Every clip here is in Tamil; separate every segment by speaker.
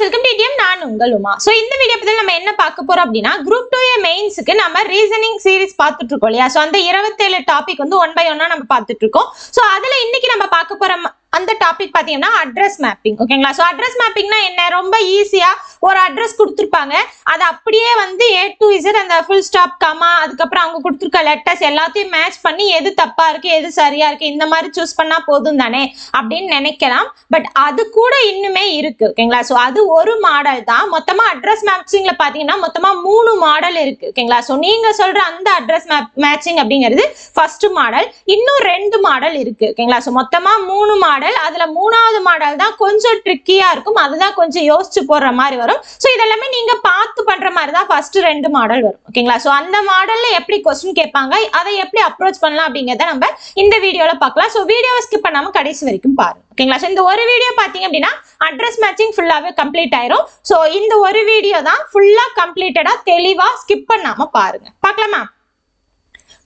Speaker 1: ஃப்ரெண்ட்ஸ் வெல்கம் டு டிஎம் நான் உங்கள் உமா ஸோ இந்த வீடியோ பற்றி நம்ம என்ன பார்க்க போறோம் அப்படின்னா குரூப் டூ ஏ மெயின்ஸுக்கு நம்ம ரீசனிங் சீரிஸ் பார்த்துட்டு இருக்கோம் இல்லையா? ஸோ அந்த இருபத்தேழு டாபிக் வந்து ஒன் பை ஒன்னா நம்ம பார்த்துட்டு இருக்கோம். ஸோ அதில் இன்னைக்கு நம்ம பார்க்க போற அந்த டாபிக் பார்த்தீங்கன்னா அட்ரஸ் மேப்பிங் ஓகேங்களா ஸோ அட்ரஸ் மேப்பிங்னா என்ன? ரொம்ப ஈஸியா ஒரு அட்ரஸ் கொடுத்துருப்பாங்க. அதை அப்படியே வந்து ஏ டு இசட் அந்த ஃபுல் ஸ்டாப் கமா அதுக்கப்புறம் அவங்க கொடுத்துருக்க லெட்டர்ஸ் எல்லாத்தையும் மேட்ச் பண்ணி எது தப்பா இருக்கு எது சரியா இருக்கு இந்த மாதிரி சூஸ் பண்ணா போதும் தானே அப்படின்னு நினைக்கலாம். பட் அது கூட இன்னுமே இருக்கு ஓகேங்களா ஸோ அது ஒரு மாடல் தான். மொத்தமா அட்ரஸ் மேட்சிங்ல பாத்தீங்கன்னா மொத்தமா மூணு மாடல் இருக்கு ஓகேங்களா ஸோ நீங்க சொல்ற அந்த அட்ரஸ் மேப் மேட்சிங் அப்படிங்கிறது ஃபர்ஸ்ட் மாடல் இன்னும் ரெண்டு மாடல் இருக்கு ஓகேங்களா ஸோ மொத்தமா மூணு மாடல் அதுல மூணாவது மாடல் தான் கொஞ்சம் ட்ரிக்கியா இருக்கும். அதுதான் கொஞ்சம் யோசிச்சு போடுற மாதிரி வரும். ஸோ இதெல்லாமே நீங்க பார்த்து பண்ற மாதிரி தான் ஃபர்ஸ்ட் ரெண்டு மாடல் வரும். ஓகேங்களா ஸோ அந்த மாடல்ல எப்படி கொஸ்டின் கேட்பாங்க? அதை எப்படி அப்ரோச் பண்ணலாம் அப்படிங்கிறத நம்ம இந்த வீடியோல பார்க்கலாம். ஸோ வீடியோவை ஸ்கிப் பண்ணாம கடைசி வரைக்கும் பாருங்க. ஓகேங்களா ஸோ இந்த ஒரு வீடியோ பார்த்தீங்க அப்படின்னா அட்ரஸ் மேட்சிங் ஃபுல்லாவே கம்ப்ளீட் ஆயிரும். ஸோ இந்த ஒரு வீடியோ தான் ஃபுல்லா கம்ப்ளீட்டடா தெளிவா ஸ்கிப் பண்ணாம பாருங்க. பார்க்கலாமா?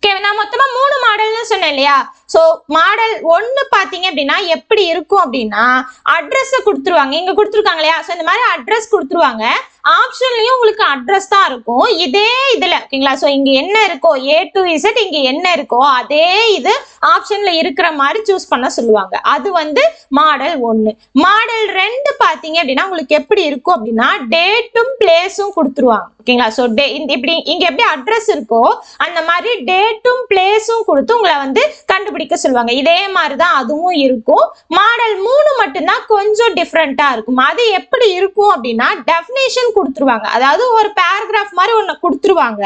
Speaker 1: ஓகே நான் மொத்தமா மூணு மாடல்னு சொன்னேன் இல்லையா? ஸோ மாடல் ஒன்னு பாத்தீங்க அப்படின்னா எப்படி இருக்கும் அப்படின்னா அட்ரஸ் கொடுத்துருவாங்க. இங்க கொடுத்துருக்காங்க இல்லையா? ஸோ இந்த மாதிரி அட்ரஸ் கொடுத்துருவாங்க. ஆப்ஷன்லயும் உங்களுக்கு அட்ரஸ் தான் இருக்கும். இதே இதுல ஓகேங்களா ஸோ இங்க என்ன இருக்கோ ஏ டு இசட் இங்க என்ன இருக்கோ அதே இது ஆப்ஷன்ல இருக்கிற மாதிரி சூஸ் பண்ண சொல்லுவாங்க. அது வந்து மாடல் ஒன்று மாடல் ரெண்டு பார்த்தீங்க அப்படின்னா உங்களுக்கு எப்படி இருக்கும் அப்படின்னா டேட்டும் பிளேஸும் கொடுத்துருவாங்க. ஓகேங்களா? ஸோ டே இந்த இப்படி இங்கே எப்படி அட்ரஸ் இருக்கோ அந்த மாதிரி டேட்டும் பிளேஸும் கொடுத்து உங்களை வந்து கண்டுபிடிக்க சொல்லுவாங்க. இதே மாதிரி தான் அதுவும் இருக்கும். மாடல் மூணு மட்டும்தான் கொஞ்சம் டிஃப்ரெண்ட்டாக இருக்கும். அது எப்படி இருக்கும் அப்படின்னா டெஃபினேஷன் கொடுத்துருவாங்க. அதாவது ஒரு பேராகிராஃப் மாதிரி ஒன்று கொடுத்துருவாங்க.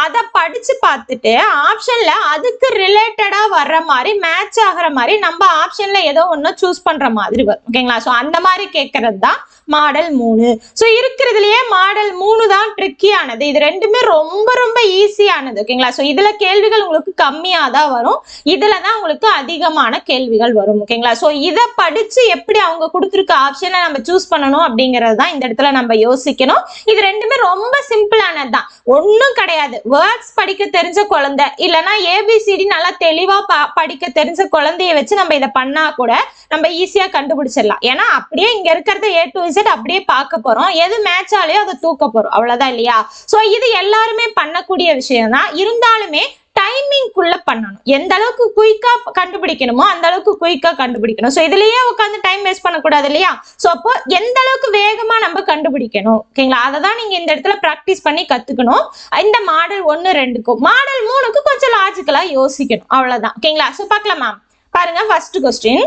Speaker 1: அதை படிச்சு பார்த்துட்டு ஆப்ஷன்ல அதுக்கு ரிலேட்டடா வர்ற மாதிரி மேட்ச் ஆகுற மாதிரி நம்ம ஆப்ஷன்ல ஏதோ ஒன்று சூஸ் பண்ற மாதிரி வரும். ஓகேங்களா ஸோ அந்த மாதிரி கேட்கறது தான் மாடல் மூணு. ஸோ இருக்கிறதுலயே மாடல் மூணு தான் ட்ரிக்கியானது இது ரெண்டுமே ரொம்ப ரொம்ப ஈஸியானது ஓகேங்களா ஸோ இதுல கேள்விகள் உங்களுக்கு கம்மியாக தான் வரும். இதுல தான் உங்களுக்கு அதிகமான கேள்விகள் வரும். ஓகேங்களா ஸோ இதை படிச்சு எப்படி அவங்க கொடுத்துருக்க ஆப்ஷனை நம்ம சூஸ் பண்ணணும் அப்படிங்கிறது தான் இந்த இடத்துல நம்ம யோசிக்கணும். இது ரெண்டுமே ரொம்ப சிம்பிளானது தான். ஒன்றும் கிடையாது. வேர்ட்ஸ் படிக்க தெரிஞ்ச குழந்தை இல்லைன்னா ஏபிசிடி நல்லா தெளிவா ப- படிக்க தெரிஞ்ச குழந்தைய வச்சு நம்ம இதை பண்ணா கூட நம்ம ஈஸியா கண்டுபிடிச்சிடலாம். ஏன்னா அப்படியே இங்க இருக்கிறத ஏ டு இசட் அப்படியே பார்க்க போறோம். எது மேட்ச் ஆலையோ அதை தூக்க போறோம். அவ்வளவுதான் இல்லையா? சோ இது எல்லாருமே பண்ணக்கூடிய விஷயம் தான் இருந்தாலுமே டைமிங்குள்ள பண்ணணும். எந்த அளவுக்கு குயிக்கா கண்டுபிடிக்கணுமோ அந்த அளவுக்கு குயிக்கா கண்டுபிடிக்கணும். ஸோ இதுலயே உட்காந்து டைம் வேஸ்ட் பண்ணக்கூடாது இல்லையா? ஸோ அப்போ எந்த அளவுக்கு வேகமா நம்ம கண்டுபிடிக்கணும்? ஓகேங்களா அதை தான் நீங்க இந்த இடத்துல ப்ராக்டிஸ் பண்ணி கத்துக்கணும். இந்த மாடல் ஒன்று ரெண்டுக்கும். மாடல் மூணுக்கு கொஞ்சம் லாஜிக்கலா யோசிக்கணும். அவ்வளவுதான். ஓகேங்களா ஸோ பார்க்கலாமா பாருங்க ஃபர்ஸ்ட் கொஸ்டின்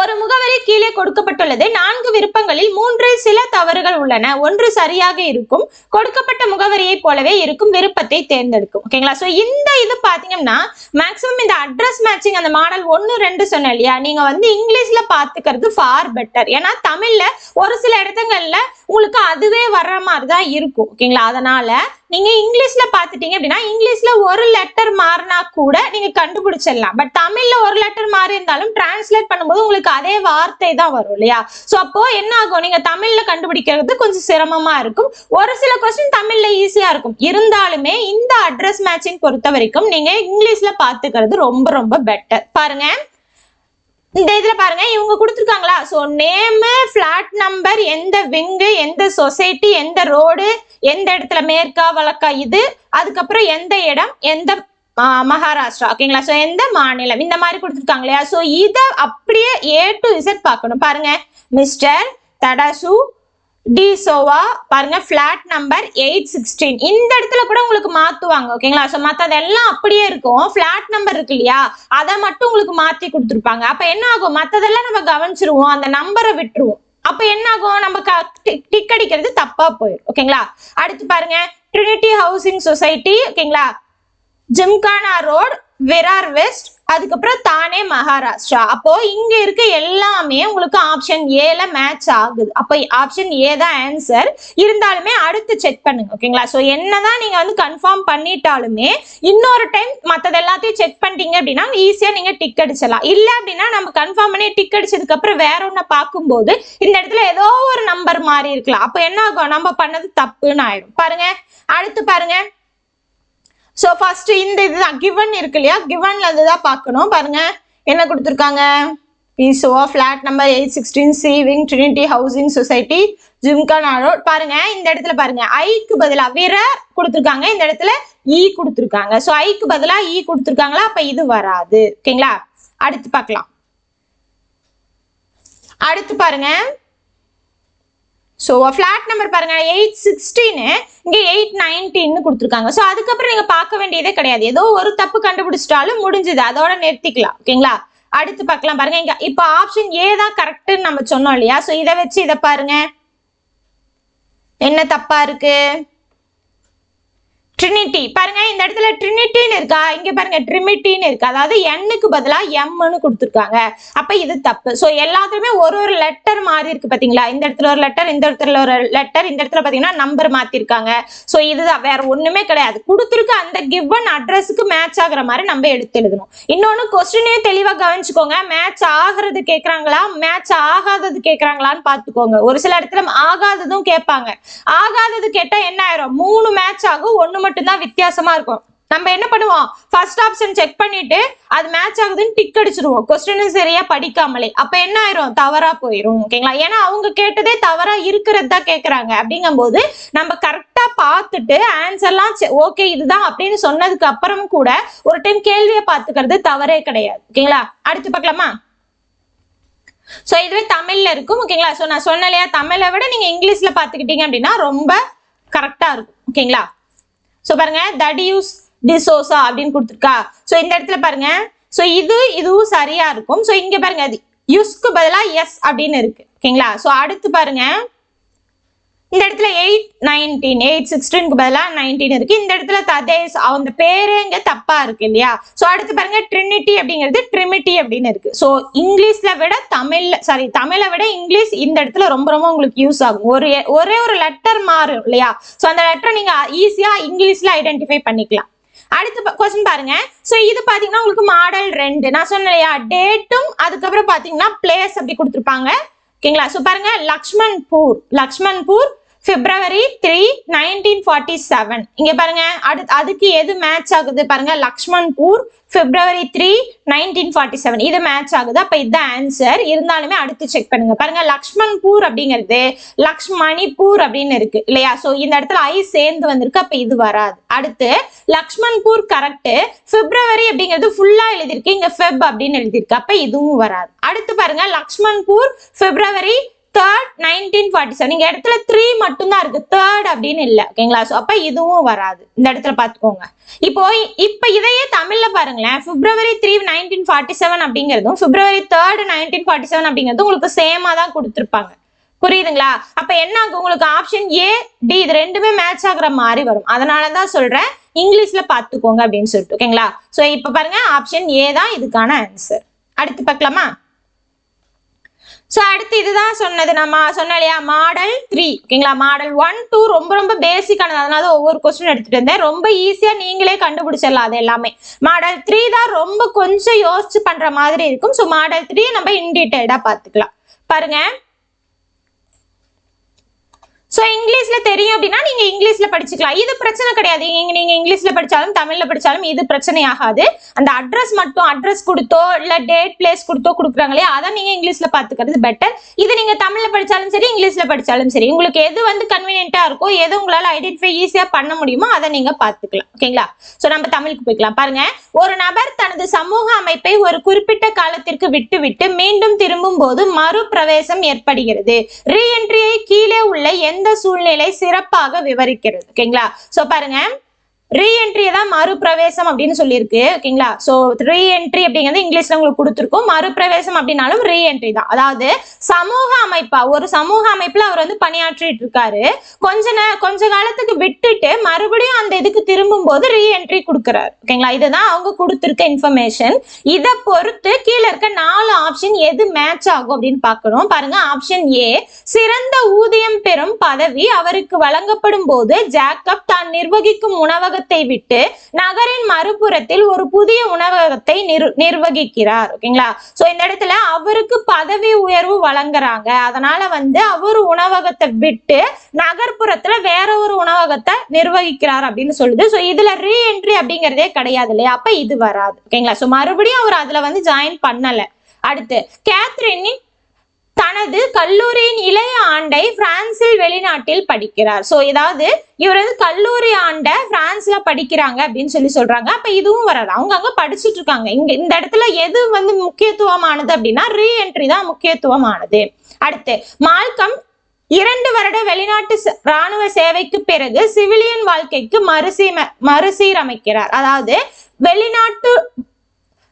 Speaker 1: ஒரு முகவரி கீழே கொடுக்கப்பட்டுள்ளது. நான்கு விருப்பங்களில் மூன்றில் சில தவறுகள் உள்ளன. ஒன்று சரியாக இருக்கும். கொடுக்கப்பட்ட முகவரியை போலவே இருக்கும் விருப்பத்தை தேர்ந்தெடுக்கும். ஓகேங்களா ஸோ இந்த இது பார்த்தீங்கன்னா மேக்ஸிமம் இந்த அட்ரஸ் மேட்சிங் அந்த மாடல் ஒன்று ரெண்டு சொன்னேன் இல்லையா? நீங்க வந்து இங்கிலீஷ்ல பார்த்துக்கிறது ஃபார் பெட்டர் ஏன்னா தமிழ்ல ஒரு சில இடத்துங்கள்ல உங்களுக்கு அதுவே வர்ற மாதிரி தான் இருக்கும் ஓகேங்களா அதனால நீங்க இங்கிலீஷ்ல பாத்துட்டீங்க அப்படின்னா இங்கிலீஷ்ல ஒரு லெட்டர் மாறினா கூட நீங்க கண்டுபிடிச்சிடலாம். பட் தமிழ்ல ஒரு லெட்டர் மாறி இருந்தாலும் டிரான்ஸ்லேட் பண்ணும்போது உங்களுக்கு அதே வார்த்தை தான் வரும் இல்லையா? சோ அப்போ என்ன ஆகும்? நீங்க தமிழ்ல கண்டுபிடிக்கிறது கொஞ்சம் சிரமமா இருக்கும். ஒரு சில கொஸ்டின் தமிழ்ல ஈஸியா இருக்கும். இருந்தாலுமே இந்த அட்ரஸ் மேட்சிங் பொறுத்த வரைக்கும் நீங்க இங்கிலீஷ்ல பாத்துக்கிறது ரொம்ப ரொம்ப பெட்டர் பாருங்க. இந்த இதில் பாருங்க இவங்க கொடுத்துருக்காங்களா? ஸோ நேமு ஃப்ளாட் நம்பர் எந்த விங்கு எந்த சொசைட்டி எந்த ரோடு எந்த இடத்துல மேற்கா வழக்கா இது அதுக்கப்புறம் எந்த இடம் எந்த மகாராஷ்டிரா ஓகேங்களா ஸோ எந்த மாநிலம்? இந்த மாதிரி கொடுத்துருக்காங்க இல்லையா? ஸோ இதை அப்படியே ஏ டு இசட் பார்க்கணும். பாருங்க மிஸ்டர் தடாசு டி சோவா பாருங்க ஃபிளாட் நம்பர் எயிட் சிக்ஸ்டீன் இந்த இடத்துல கூட உங்களுக்கு மாத்துவாங்க ஓகேங்களா ஸோ மற்றதெல்லாம் அப்படியே இருக்கும். ஃபிளாட் நம்பர் இருக்கு இல்லையா? அதை மட்டும் உங்களுக்கு மாத்தி கொடுத்துருப்பாங்க. அப்ப என்ன ஆகும்? மற்றதெல்லாம் நம்ம கவனிச்சிருவோம். அந்த நம்பரை விட்டுருவோம். அப்ப என்ன ஆகும்? நம்ம டிக் அடிக்கிறது தப்பா போயிடும் ஓகேங்களா அடுத்து பாருங்க ட்ரினிட்டி ஹவுசிங் சொசைட்டி ஓகேங்களா ஜிம்கானா ரோட் விரார் வெஸ்ட் அதுக்கப்புறம் தானே மகாராஷ்டிரா. அப்போ இங்க இருக்க எல்லாமே உங்களுக்கு ஆப்ஷன் ஏல மேட்ச் ஆகுது. அப்போ ஆப்ஷன் ஏ தான் ஆன்சர் இருந்தாலுமே அடுத்து செக் பண்ணுங்க ஓகேங்களா ஸோ என்னதான் நீங்க வந்து கன்ஃபார்ம் பண்ணிட்டாலுமே இன்னொரு டைம் மற்றது எல்லாத்தையும் செக் பண்ணிட்டீங்க அப்படின்னா ஈஸியா நீங்க டிக் அடிச்சிடலாம். இல்ல அப்படின்னா நம்ம கன்ஃபார்ம் பண்ணி டிக் அடிச்சதுக்கு அப்புறம் வேற ஒன்னு பார்க்கும்போது இந்த இடத்துல ஏதோ ஒரு நம்பர் மாறி இருக்கலாம். அப்போ என்ன ஆகும்? நம்ம பண்ணது தப்புன்னு ஆயிடும். பாருங்க. அடுத்து பாருங்க. ஸோ ஃபர்ஸ்ட் இந்த இதுதான். கிவன் இருக்கு இல்லையா? கிவன்ல இருந்து தான் பார்க்கணும். பாருங்க. என்ன கொடுத்துருக்காங்க? பிசோ flat number eight sixteen C wing Trinity housing society Gymkhana road பாருங்க. இந்த இடத்துல பாருங்க. ஐக்கு பதிலாக விர கொடுத்துருக்காங்க. இந்த இடத்துல e ஈ கொடுத்துருக்காங்க. ஸோ ஐக்கு பதிலாக ஈ e கொடுத்துருக்காங்களா? அப்ப இது வராது. ஓகேங்களா? அடுத்து பார்க்கலாம். அடுத்து பாருங்க. ஸோ ஃப்ளாட் நம்பர் பாருங்க எயிட் சிக்ஸ்டீனு இங்கே எயிட் நைன்டீன்னு கொடுத்துருக்காங்க. ஸோ அதுக்கப்புறம் நீங்கள் பார்க்க வேண்டியதே கிடையாது. ஏதோ ஒரு தப்பு கண்டுபிடிச்சிட்டாலும் முடிஞ்சுது. அதோட நிறுத்திக்கலாம். ஓகேங்களா அடுத்து பார்க்கலாம் பாருங்க. இங்க இப்போ ஆப்ஷன் ஏ தான் கரெக்டுன்னு நம்ம சொன்னோம் இல்லையா? ஸோ இதை வச்சு இதை பாருங்க. என்ன தப்பா இருக்கு? ட்ரினிட்டி பாருங்க இந்த இடத்துல ட்ரினிட்டின்னு இருக்கா? இங்க பாருங்க ட்ரிமிட்டின்னு இருக்கா. அதாவது எண்ணுக்கு பதிலா எம்னு கொடுத்துருக்காங்க. அப்ப இது தப்பு. சோ எல்லாத்துலயுமே ஒரு ஒரு லெட்டர் மாறி இருக்கு பாத்தீங்களா? இந்த இடத்துல ஒரு லெட்டர் இந்த இடத்துல ஒரு லெட்டர் இந்த இடத்துல பாத்தீங்கன்னா நம்பர் மாத்திருக்காங்க. சோ இதுதான். வேற ஒண்ணுமே கிடையாது. கொடுத்துருக்க அந்த கிவன் அட்ரஸுக்கு மேட்ச் ஆகுற மாதிரி நம்ம எடுத்து எழுதணும். இன்னொன்னு கொஸ்டினையும் தெளிவா கவனிச்சுக்கோங்க. மேட்ச் ஆகுறது கேட்கறாங்களா மேட்ச் ஆகாதது கேட்கறாங்களான்னு பாத்துக்கோங்க. ஒரு சில இடத்துல ஆகாததும் கேட்பாங்க. ஆகாதது கேட்டா என்ன ஆயிரும்? மூணு மேட்ச் ஆகும் ஒண்ணு மட்டும்தான் வித்தியாசமா இருக்கும். நம்ம என்ன பண்ணுவோம்? ஃபர்ஸ்ட் ஆப்ஷன் செக் பண்ணிட்டு அது மேட்ச் ஆகுதுன்னு டிக் அடிச்சிருவோம். கொஸ்டினும் சரியா படிக்காமலே. அப்ப என்ன ஆயிரும்? தவறா போயிரும் ஓகேங்களா ஏன்னா அவங்க கேட்டதே தவறா இருக்கிறது தான் கேக்குறாங்க. அப்படிங்கும்போது நம்ம கரெக்டா பார்த்துட்டு ஆன்சர்லாம் ஓகே இதுதான் அப்படின்னு சொன்னதுக்கு அப்புறம் கூட ஒரு டைம் கேள்வியை பார்த்துக்கிறது தவறே கிடையாது ஓகேங்களா அடுத்து பார்க்கலாமா? ஸோ இதுவே தமிழ்ல இருக்கும் ஓகேங்களா ஸோ நான் சொன்னலையா இல்லையா? தமிழை விட நீங்க இங்கிலீஷ்ல பார்த்துக்கிட்டீங்க அப்படின்னா ரொம்ப கரெக்டா இருக்கும் ஓகேங்களா ஸோ பாருங்க தடியூஸ் டிசோசா அப்படின்னு கொடுத்துருக்கா. ஸோ இந்த இடத்துல பாருங்க. ஸோ இது இதுவும் சரியா இருக்கும். ஸோ இங்க பாருங்க அது யுஸ்க்கு பதிலா எஸ் அப்படின்னு இருக்கு. ஓகேங்களா? ஸோ அடுத்து பாருங்க. இந்த இடத்துல எயிட் நைன்டீன் எயிட் சிக்ஸ்டீனுக்கு பதிலாக நைன்டீன் இருக்கு. இந்த இடத்துல ததேஸ் அந்த பேரே இங்க தப்பா இருக்கு இல்லையா? ஸோ அடுத்து பாருங்க ட்ரினிட்டி அப்படிங்கிறது ட்ரிமிட்டி அப்படின்னு இருக்கு. ஸோ இங்கிலீஷ்ல விட தமிழ்ல சாரி தமிழை விட இங்கிலீஷ் இந்த இடத்துல ரொம்ப ரொம்ப உங்களுக்கு யூஸ் ஆகும். ஒரு ஒரே ஒரு லெட்டர் மாறும் இல்லையா? ஸோ அந்த லெட்டரை நீங்க ஈஸியா இங்கிலீஷ்ல ஐடென்டிஃபை பண்ணிக்கலாம். அடுத்து கொஸ்டின் பாருங்க. ஸோ இது பாத்தீங்கன்னா உங்களுக்கு மாடல் ரெண்டு. நான் சொன்னேன் இல்லையா? டேட்டும் அதுக்கப்புறம் பாத்தீங்கன்னா பிளேஸ் அப்படி கொடுத்துருப்பாங்க. ஓகேங்களா? ஸோ பாருங்க Lakshmanpur Lakshmanpur February three nineteen forty seven இங்க பாருங்க அடுத்து அதுக்கு எது மேட்ச் ஆகுது? பாருங்க Lakshmanpur February three nineteen forty seven இது மேட்ச் ஆகுது. அப்ப இதுதான் ஆன்சர் இருந்தாலுமே அடுத்து செக் பண்ணுங்க. பாருங்க லக்ஷ்மண்பூர் அப்படிங்கிறது லக்ஷ்மணிப்பூர் அப்படின்னு இருக்கு இல்லையா? சோ இந்த இடத்துல ஐ சேர்ந்து வந்திருக்கு. அப்ப இது வராது. அடுத்து லக்ஷ்மண்பூர் கரெக்ட் பிப்ரவரி அப்படிங்கிறது ஃபுல்லா எழுதிருக்கு இங்க ஃபெப் அப்படின்னு எழுதிருக்கு அப்ப இதுவும் வராது. அடுத்து பாருங்க Lakshmanpur February third nineteen forty seven இங்க இடத்துல த்ரீ மட்டும்தான் இருக்கு. தேர்ட் அப்படின்னு இல்லை. ஓகேங்களா ஸோ அப்ப இதுவும் வராது. இந்த இடத்துல பாத்துக்கோங்க. இப்போ இப்ப இதையே தமிழ்ல பாருங்களேன். February three nineteen forty seven அப்படிங்கிறதும் February third nineteen forty seven அப்படிங்கிறது உங்களுக்கு சேமா தான் கொடுத்துருப்பாங்க. புரியுதுங்களா? அப்ப என்ன ஆகும்? உங்களுக்கு ஆப்ஷன் ஏ டி இது ரெண்டுமே மேட்ச் ஆகுற மாதிரி வரும். அதனாலதான் சொல்றேன். இங்கிலீஷ்ல பாத்துக்கோங்க அப்படின்னு சொல்லிட்டு. ஓகேங்களா சோ இப்ப பாருங்க. ஆப்ஷன் ஏ தான் இதுக்கான ஆன்சர் அடுத்து பார்க்கலாமா? ஸோ அடுத்து இதுதான் சொன்னது நம்ம சொன்னோம் இல்லையா? மாடல் த்ரீ ஓகேங்களா மாடல் ஒன் டூ ரொம்ப ரொம்ப பேசிக்கானது அதனால ஒவ்வொரு கொஸ்டின் எடுத்துட்டு இருந்தேன். ரொம்ப ஈஸியாக நீங்களே கண்டுபிடிச்சிடலாம் அது எல்லாமே. மாடல் த்ரீ தான் ரொம்ப கொஞ்சம் யோசிச்சு பண்ணுற மாதிரி இருக்கும். ஸோ மாடல் த்ரீ நம்ம இன்டீட்டெயில்டாக பார்த்துக்கலாம். பாருங்க. ஸோ இங்கிலீஷ்ல தெரியும் அப்படின்னா நீங்க இங்கிலீஷ்ல படிச்சுக்கலாம். இது பிரச்சனை கிடையாது. இங்க நீங்க இங்கிலீஷ்ல படிச்சாலும் தமிழில் படிச்சாலும் இது பிரச்சனை ஆகாது அந்த அட்ரஸ் மட்டும் அட்ரஸ் கொடுத்தோ இல்ல டேட் பிளேஸ் கொடுத்தோ கொடுக்குறாங்களே அதை நீங்க இங்கிலீஷ்ல பார்த்துக்கிறது பெட்டர் இது நீங்க தமிழில் படிச்சாலும் சரி இங்கிலீஷ்ல படிச்சாலும் சரி உங்களுக்கு எது வந்து கன்வீனியன்ட்டா இருக்கோ எது உங்களால் ஐடென்டிஃபை ஈஸியாக பண்ண முடியுமோ அதை நீங்க பாத்துக்கலாம் ஓகேங்களா? ஸோ நம்ம தமிழுக்கு போய்க்கலாம். பாருங்க. ஒரு நபர் தனது சமூக அமைப்பை ஒரு குறிப்பிட்ட காலத்திற்கு விட்டு விட்டு மீண்டும் திரும்பும் போது மறுபிரவேசம் ஏற்படுகிறது. ரீஎன்ட்ரியை கீழே உள்ள எந்த சூழ்நிலை சிறப்பாக விவரிக்கிறது. ஓகேங்களா? சோ பாருங்க. ரீஎன்ட்ரி தான் மறுபிரவேசம் அப்படின்னு சொல்லியிருக்கு ஓகேங்களா? ஸோ ரீஎன்ட்ரி அப்படிங்கிறது இங்கிலீஷ்ல உங்களுக்கு கொடுத்துருக்கோம். மறுபிரவேசம் அப்படின்னாலும் ரீஎன்ட்ரி தான். அதாவது சமூக அமைப்பா ஒரு சமூக அமைப்புல அவர் வந்து பணியாற்றிட்டு இருக்காரு. கொஞ்ச நே கொஞ்ச காலத்துக்கு விட்டுட்டு மறுபடியும் அந்த இதுக்கு திரும்பும் போது ரீஎன்ட்ரி கொடுக்குறாரு. ஓகேங்களா? இதுதான் அவங்க கொடுத்துருக்க இன்ஃபர்மேஷன் இதை பொறுத்து கீழே இருக்க நாலு ஆப்ஷன் எது மேட்ச் ஆகும் அப்படின்னு பார்க்கணும். பாருங்க ஆப்ஷன் ஏ சிறந்த ஊதியம் பெறும் பதவி அவருக்கு வழங்கப்படும் போது ஜாக்கப் தான் நிர்வகிக்கும் உணவகத்தை விட்டு நகரின் மறுபுறத்தில் ஒரு புதிய உணவகத்தை நிர் நிர்வகிக்கிறார். ஓகேங்களா? சோ இந்த இடத்துல அவருக்கு பதவி உயர்வு வழங்குறாங்க. அதனால வந்து அவர் உணவகத்தை விட்டு நகர்ப்புறத்துல வேற ஒரு உணவகத்தை நிர்வகிக்கிறார் அப்படின்னு சொல்லுது. சோ இதுல ரீஎன்ட்ரி அப்படிங்கிறதே கிடையாது இல்லையா? அப்ப இது வராது. ஓகேங்களா? சோ மறுபடியும் அவர் அதுல வந்து ஜாயின் பண்ணல. அடுத்து கேத்ரினின் தனது கல்லூரியின் இளைய ஆண்டை பிரான்சில் வெளிநாட்டில் படிக்கிறார். ஸோ ஏதாவது இவர் வந்து கல்லூரி ஆண்ட பிரான்ஸ்ல படிக்கிறாங்க அப்படின்னு சொல்லி சொல்றாங்க. அப்ப இதுவும் வராது. அவங்க அங்க படிச்சுட்டு இருக்காங்க. இங்க இந்த இடத்துல எது வந்து முக்கியத்துவமானது அப்படின்னா ரீஎன்ட்ரி தான் முக்கியத்துவமானது. அடுத்து மால்கம் இரண்டு வருட வெளிநாட்டு ச- ராணுவ சேவைக்கு பிறகு சிவிலியன் வாழ்க்கைக்கு மறுசீம மறுசீரமைக்கிறார். அதாவது வெளிநாட்டு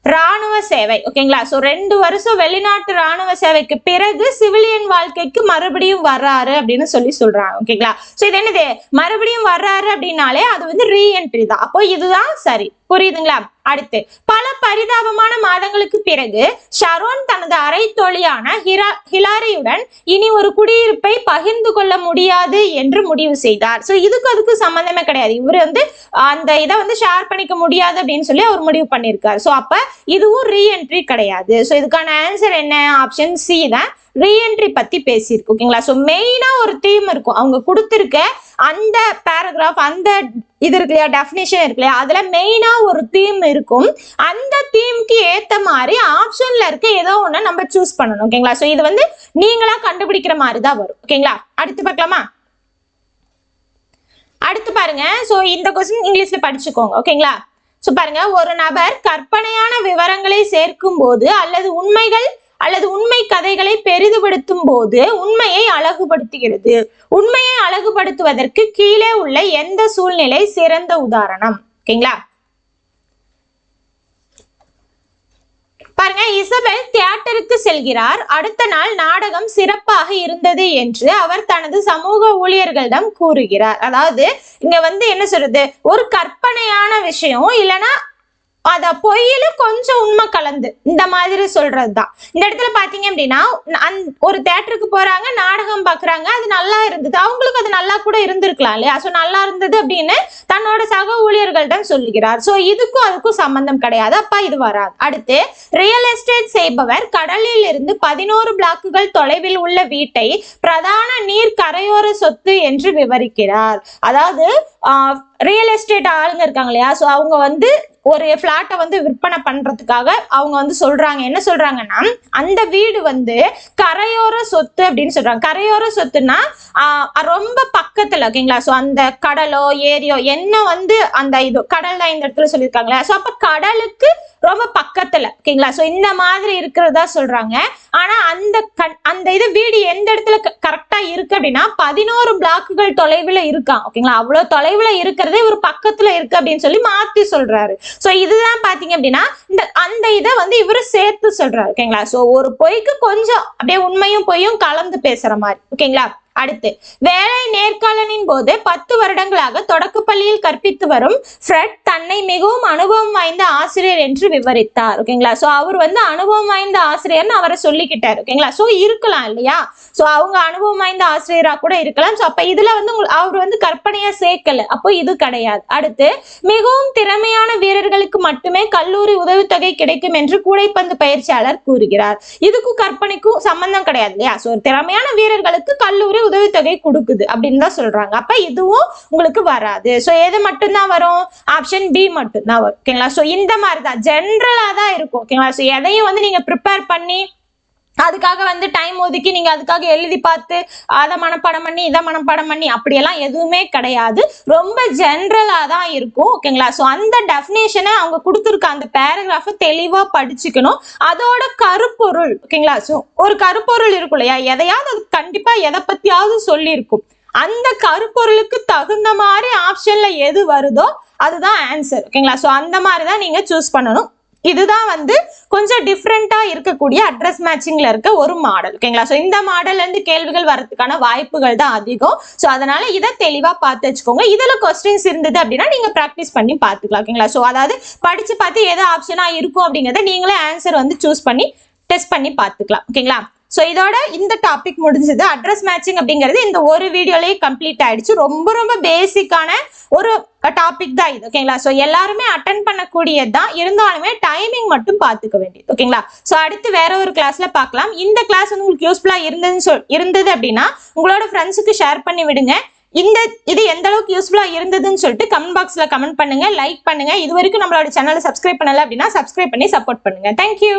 Speaker 1: ராணுவ சேவை ஓகேங்களா சோ ரெண்டு வருஷம் வெளிநாட்டு ராணுவ சேவைக்கு பிறகு சிவிலியன் வாழ்க்கைக்கு மறுபடியும் வர்றாரு அப்படின்னு சொல்லி சொல்றாங்க ஓகேங்களா சோ இது என்னது? மறுபடியும் வர்றாரு அப்படின்னாலே அது வந்து ரீஎன்ட்ரி தான். அப்போ இதுதான் சரி. புரியுதுங்களா? அடுத்து பல பரிதாபமான மாதங்களுக்கு பிறகு ஷரோன் தனது அரை தோழியான ஹிரா ஹிலாரியுடன் இனி ஒரு குடியிருப்பை பகிர்ந்து கொள்ள முடியாது என்று முடிவு செய்தார். ஸோ இதுக்கு அதுக்கு சம்பந்தமே கிடையாது. இவர் வந்து அந்த இதை வந்து ஷேர் பண்ணிக்க முடியாது அப்படின்னு சொல்லி அவர் முடிவு பண்ணியிருக்காரு ஸோ அப்போ இதுவும் ரீஎன்ட்ரி கிடையாது. ஸோ இதுக்கான ஆன்சர் என்ன? ஆப்ஷன் சி தான். ரீஎன்ட்ரி பத்தி பேசியிருக்கு. ஓகேங்களா ஸோ மெயினாக ஒரு தீம் இருக்கும். அவங்க கொடுத்துருக்க அந்த பேராகிராஃப் அந்த இது இருக்கு இல்லையா டெஃபினேஷன் இருக்கு இல்லையா அதில் மெயினாக ஒரு தீம் இருக்கும். அந்த தீம்க்கு ஏற்ற மாதிரி ஆப்ஷனில் இருக்க ஏதோ ஒன்று நம்ம சூஸ் பண்ணணும் ஓகேங்களா ஸோ இது வந்து நீங்களா கண்டுபிடிக்கிற மாதிரி தான் வரும் ஓகேங்களா அடுத்து பார்க்கலாமா? அடுத்து பாருங்க. ஸோ இந்த கொஸ்டின் இங்கிலீஷ்ல படிச்சுக்கோங்க ஓகேங்களா ஸோ பாருங்க. ஒரு நபர் கற்பனையான விவரங்களை சேர்க்கும் போது அல்லது உண்மைகள் அல்லது உண்மை கதைகளை பெரிதுபடுத்தும் போது உண்மையை அழகுபடுத்துகிறது. உண்மையை அழகுபடுத்துவதற்கு கீழே உள்ள எந்த சூழ்நிலை சிறந்த உதாரணம்? ஓகேங்களா? பாருங்க இசபெல் தியேட்டருக்கு செல்கிறார். அடுத்த நாள் நாடகம் சிறப்பாக இருந்தது என்று அவர் தனது சமூக ஊழியர்களிடம் கூறுகிறார். அதாவது இங்க வந்து என்ன சொல்றது? ஒரு கற்பனையான விஷயம் இல்லைன்னா அத பொய்யில கொஞ்சம் உண்மை கலந்து. இந்த மாதிரி சொல்றதுதான். இந்த இடத்துல பாத்தீங்க அப்படின்னா அந் ஒரு தேட்டருக்கு போறாங்க நாடகம் பாக்குறாங்க அது நல்லா இருந்தது. அவங்களுக்கு அது நல்லா கூட இருந்திருக்கலாம் இல்லையா? சோ நல்லா இருந்தது அப்படின்னு தன்னோட சக ஊழியர்களிடம் சொல்லுகிறார். சோ இதுக்கும் அதுக்கும் சம்பந்தம் கிடையாது. அப்பா இது வராது. அடுத்து ரியல் எஸ்டேட் செய்பவர் கடலில் இருந்து பதினோரு பிளாக்குகள் தொலைவில் உள்ள வீட்டை பிரதான நீர் கரையோர சொத்து என்று விவரிக்கிறார். அதாவது ரியல் எஸ்டேட் ஆளுங்க இருக்காங்க இல்லையா? ஸோ அவங்க வந்து ஒரு பிளாட்டை வந்து விற்பனை பண்றதுக்காக அவங்க வந்து சொல்றாங்க. என்ன சொல்றாங்கன்னா அந்த வீடு வந்து கரையோர சொத்து அப்படின்னு சொல்றாங்க. கரையோர சொத்துன்னா ரொம்ப பக்கத்துல ஓகேங்களா ஸோ அந்த கடலோ ஏரியோ என்ன வந்து அந்த இது கடல் தான் இந்த இடத்துல சொல்லியிருக்காங்களா. ஸோ அப்ப கடலுக்கு ரொம்ப பக்கத்துல ஓகேங்களா ஸோ இந்த மாதிரி இருக்கிறதா சொல்றாங்க. ஆனா அந்த கண் அந்த இது வீடு எந்த இடத்துல கரெக்டா இருக்கு அப்படின்னா பதினோரு பிளாக்குகள் தொலைவுல இருக்கான் ஓகேங்களா அவ்வளவு தொலைவுல இருக்கிறதே ஒரு பக்கத்துல இருக்கு அப்படின்னு சொல்லி மாத்தி சொல்றாரு. சோ இதுதான் பாத்தீங்க அப்படின்னா இந்த அந்த இதை வந்து இவர் சேர்த்து சொல்றாரு. ஓகேங்களா சோ ஒரு பொய்க்கு கொஞ்சம் அப்படியே உண்மையும் பொய்யும் கலந்து பேசுற மாதிரி. ஓகேங்களா அடுத்து வேலை நேர்காணலின் போது பத்து வருடங்களாக தொடக்கப்பள்ளியில் கற்பித்து வரும் ஃப்ரெட் தன்னை மிகவும் அனுபவம் வாய்ந்த ஆசிரியர் என்று விவரித்தார். ஓகேங்களா ஸோ அவர் வந்து அனுபவம் வாய்ந்த ஆசிரியர்னு அவரை சொல்லிக்கிட்டார். ஓகேங்களா ஸோ இருக்கலாம் இல்லையா? ஸோ அவங்க அனுபவம் வாய்ந்த ஆசிரியரா கூட இருக்கலாம். சோ அப்போ இதுல வந்து அவர் வந்து கற்பனையா சேர்க்கல. அப்போ இது கிடையாது. அடுத்து மிகவும் திறமையான வீரர்களுக்கு மட்டுமே கல்லூரி உதவித்தொகை கிடைக்கும் என்று கூடைப்பந்து பயிற்சியாளர் கூறுகிறார். இதுக்கும் கற்பனைக்கும் சம்பந்தம் கிடையாது இல்லையா? ஸோ திறமையான வீரர்களுக்கு கல்லூரி உதவித்தொகை கொடுக்குது அப்படின்னு தான் சொல்றாங்க. அப்ப இதுவும் உங்களுக்கு வராது. சோ எது மட்டும்தான் வரும்? ஆப்ஷன் பி மட்டும்தான் வரும். ஓகேங்களா ஸோ இந்த மாதிரி தான் ஜென்ரலா தான் இருக்கும். ஓகேங்களா ஸோ எதையும் வந்து நீங்க ப்ரிப்பேர் பண்ணி அதுக்காக வந்து டைம் ஒதுக்கி நீங்க அதுக்காக எழுதி பார்த்து அதை மனப்பாடம் பண்ணி இதை மனப்பாடம் பண்ணி அப்படியெல்லாம் எதுவுமே கிடையாது. ரொம்ப ஜென்ரலா தான் இருக்கும் ஓகேங்களா ஸோ அந்த டெஃபினேஷனை அவங்க கொடுத்துருக்க அந்த பேராகிராஃபை தெளிவா படிச்சுக்கணும். அதோட கருப்பொருள் ஓகேங்களா ஸோ ஒரு கருப்பொருள் இருக்கும் இல்லையா? எதையாவது அது கண்டிப்பா எதை பத்தியாவது சொல்லியிருக்கும். அந்த கருப்பொருளுக்கு தகுந்த மாதிரி ஆப்ஷன்ல எது வருதோ அதுதான் ஆன்சர் ஓகேங்களா ஸோ அந்த மாதிரி தான் நீங்க சூஸ் பண்ணணும். இதுதான் வந்து கொஞ்சம் டிஃப்ரெண்ட்டாக இருக்கக்கூடிய அட்ரஸ் மேட்சிங்கில் இருக்க ஒரு மாடல் ஓகேங்களா ஸோ இந்த மாடல்லேருந்து கேள்விகள் வரதுக்கான வாய்ப்புகள் தான் அதிகம். ஸோ அதனால இதை தெளிவாக பார்த்து வச்சுக்கோங்க. இதில் கொஸ்டின்ஸ் இருந்தது அப்படின்னா நீங்கள் ப்ராக்டிஸ் பண்ணி பார்த்துக்கலாம். ஓகேங்களா ஸோ அதாவது படித்து பார்த்து எது ஆப்ஷனாக இருக்கும் அப்படிங்கிறத நீங்களே ஆன்சர் வந்து சூஸ் பண்ணி டெஸ்ட் பண்ணி பார்த்துக்கலாம். ஓகேங்களா ஸோ இதோட இந்த டாபிக் முடிஞ்சது. அட்ரஸ் மேட்சிங் அப்படிங்கிறது இந்த ஒரு வீடியோலயே கம்ப்ளீட் ஆயிடுச்சு. ரொம்ப ரொம்ப பேசிக்கான ஒரு டாபிக் தான் இது ஓகேங்களா ஸோ எல்லாருமே அட்டன் பண்ணக்கூடியது தான் இருந்தாலுமே டைமிங் மட்டும் பார்த்துக்க வேண்டியது ஓகேங்களா ஸோ அடுத்து வேற ஒரு கிளாஸ்ல பார்க்கலாம். இந்த கிளாஸ் வந்து உங்களுக்கு யூஸ்ஃபுல்லா இருந்ததுன்னு சொல் இருந்தது அப்படின்னா உங்களோட ஃப்ரெண்ட்ஸுக்கு ஷேர் பண்ணி விடுங்க. இந்த இது எந்த அளவுக்கு யூஸ்ஃபுல்லா இருந்ததுன்னு சொல்லிட்டு கமெண்ட் பாக்ஸ்ல கமெண்ட் பண்ணுங்க லைக் பண்ணுங்க. இது வரைக்கும் நம்மளோட சேனலை சப்ஸ்கிரைப் பண்ணல அப்படின்னா சப்ஸ்கிரைப் பண்ணி சப்போர்ட் பண்ணுங்க. தேங்க்யூ